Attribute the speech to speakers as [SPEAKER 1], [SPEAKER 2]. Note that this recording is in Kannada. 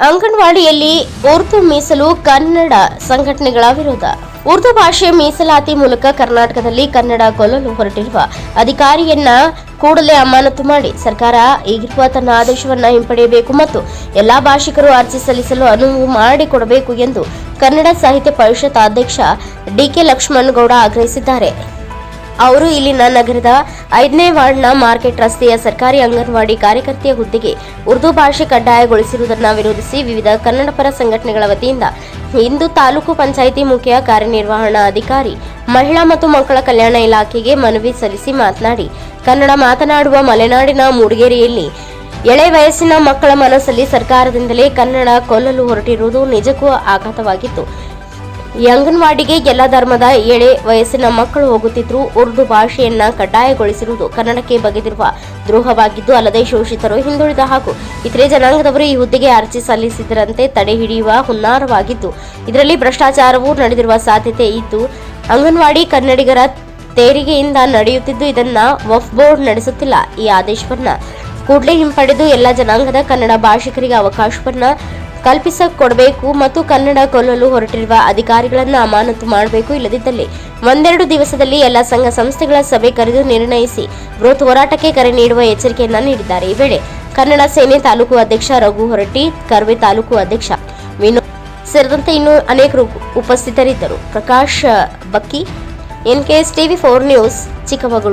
[SPEAKER 1] ಅಂಗನವಾಡಿಯಲ್ಲಿ ಉರ್ದು ಮೀಸಲು ಕನ್ನಡ ಸಂಘಟನೆಗಳ ವಿರೋಧ. ಉರ್ದು ಭಾಷೆ ಮೀಸಲಾತಿ ಮೂಲಕ ಕರ್ನಾಟಕದಲ್ಲಿ ಕನ್ನಡ ಕೊಲ್ಲಲು ಹೊರಟಿರುವ ಅಧಿಕಾರಿಯನ್ನ ಕೂಡಲೇ ಅಮಾನತು ಮಾಡಿ ಸರ್ಕಾರ ಈಗಿರುವ ತನ್ನ ಆದೇಶವನ್ನ ಹಿಂಪಡೆಯಬೇಕು ಮತ್ತು ಎಲ್ಲಾ ಭಾಷಿಕರು ಅರ್ಜಿ ಸಲ್ಲಿಸಲು ಅನುವು ಮಾಡಿಕೊಡಬೇಕು ಎಂದು ಕನ್ನಡ ಸಾಹಿತ್ಯ ಪರಿಷತ್ ಅಧ್ಯಕ್ಷ ಡಿಕೆ ಲಕ್ಷ್ಮಣ್ ಗೌಡ ಆಗ್ರಹಿಸಿದ್ದಾರೆ. ಅವರು ಇಲ್ಲಿನ ನಗರದ ಐದನೇ ವಾರ್ಡ್ನ ಮಾರ್ಕೆಟ್ ರಸ್ತೆಯ ಸರ್ಕಾರಿ ಅಂಗನವಾಡಿ ಕಾರ್ಯಕರ್ತೆಯ ಹುದ್ದೆಗೆ ಉರ್ದು ಭಾಷೆ ಕಡ್ಡಾಯಗೊಳಿಸಿರುವುದನ್ನು ವಿರೋಧಿಸಿ ವಿವಿಧ ಕನ್ನಡಪರ ಸಂಘಟನೆಗಳ ವತಿಯಿಂದ ಇಂದು ತಾಲೂಕು ಪಂಚಾಯಿತಿ ಮುಖ್ಯ ಕಾರ್ಯನಿರ್ವಹಣಾ ಅಧಿಕಾರಿ, ಮಹಿಳಾ ಮತ್ತು ಮಕ್ಕಳ ಕಲ್ಯಾಣ ಇಲಾಖೆಗೆ ಮನವಿ ಸಲ್ಲಿಸಿ ಮಾತನಾಡಿ, ಕನ್ನಡ ಮಾತನಾಡುವ ಮಲೆನಾಡಿನ ಮೂಡಿಗೆರೆಯಲ್ಲಿ ಎಳೆ ವಯಸ್ಸಿನ ಮಕ್ಕಳ ಮನಸ್ಸಲ್ಲಿ ಸರ್ಕಾರದಿಂದಲೇ ಕನ್ನಡ ಕೊಲ್ಲಲು ಹೊರಟಿರುವುದು ನಿಜಕ್ಕೂ ಆಘಾತವಾಗಿತ್ತು. ಅಂಗನವಾಡಿಗೆ ಎಲ್ಲ ಧರ್ಮದ ಎಳೆ ವಯಸ್ಸಿನ ಮಕ್ಕಳು ಹೋಗುತ್ತಿದ್ರು ಉರ್ದು ಭಾಷೆಯನ್ನ ಕಡ್ಡಾಯಗೊಳಿಸಿರುವುದು ಕನ್ನಡಕ್ಕೆ ಬಗೆದಿರುವ ದ್ರೋಹವಾಗಿದ್ದು ಅಲ್ಲದೆ ಶೋಷಿತರು ಹಿಂದುಳಿದ ಹಾಗೂ ಇತರೆ ಜನಾಂಗದವರು ಈ ಹುದ್ದೆಗೆ ಅರ್ಜಿ ಸಲ್ಲಿಸಿದರಂತೆ ತಡೆ ಹಿಡಿಯುವ ಹುನ್ನಾರವಾಗಿದ್ದು, ಇದರಲ್ಲಿ ಭ್ರಷ್ಟಾಚಾರವೂ ನಡೆದಿರುವ ಸಾಧ್ಯತೆ ಇದ್ದು, ಅಂಗನವಾಡಿ ಕನ್ನಡಿಗರ ತೆರಿಗೆಯಿಂದ ನಡೆಯುತ್ತಿದ್ದು ಇದನ್ನ ವಫ್ ಬೋರ್ಡ್ ನಡೆಸುತ್ತಿಲ್ಲ. ಈ ಆದೇಶವನ್ನ ಕೂಡಲೇ ಹಿಂಪಡೆದು ಎಲ್ಲ ಜನಾಂಗದ ಕನ್ನಡ ಭಾಷಿಕರಿಗೆ ಅವಕಾಶವನ್ನ ಕಲ್ಪಿಸಿಕೊಡಬೇಕು ಮತ್ತು ಕನ್ನಡ ಕೊಲ್ಲಲು ಹೊರಟಿರುವ ಅಧಿಕಾರಿಗಳನ್ನು ಅಮಾನತು ಮಾಡಬೇಕು ಇಲ್ಲದಿದ್ದಲ್ಲಿ ಒಂದೆರಡು ದಿವಸದಲ್ಲಿ ಎಲ್ಲ ಸಂಘ ಸಂಸ್ಥೆಗಳ ಸಭೆ ಕರೆದು ನಿರ್ಣಯಿಸಿ ಬೃಹತ್ ಹೋರಾಟಕ್ಕೆ ಕರೆ ನೀಡುವ ಎಚ್ಚರಿಕೆಯನ್ನು ನೀಡಿದ್ದಾರೆ. ಈ ವೇಳೆ ಕನ್ನಡ ಸೇನೆ ತಾಲೂಕು ಅಧ್ಯಕ್ಷ ರಘು ಹೊರಟ್ಟಿ, ಕರ್ವೆ ತಾಲೂಕು ಅಧ್ಯಕ್ಷ ವಿನೋದ್ ಸೇರಿದಂತೆ ಇನ್ನೂ ಅನೇಕರು ಉಪಸ್ಥಿತರಿದ್ದರು. Prakash Bakki, NKS TV four news, Chikkamagaluru.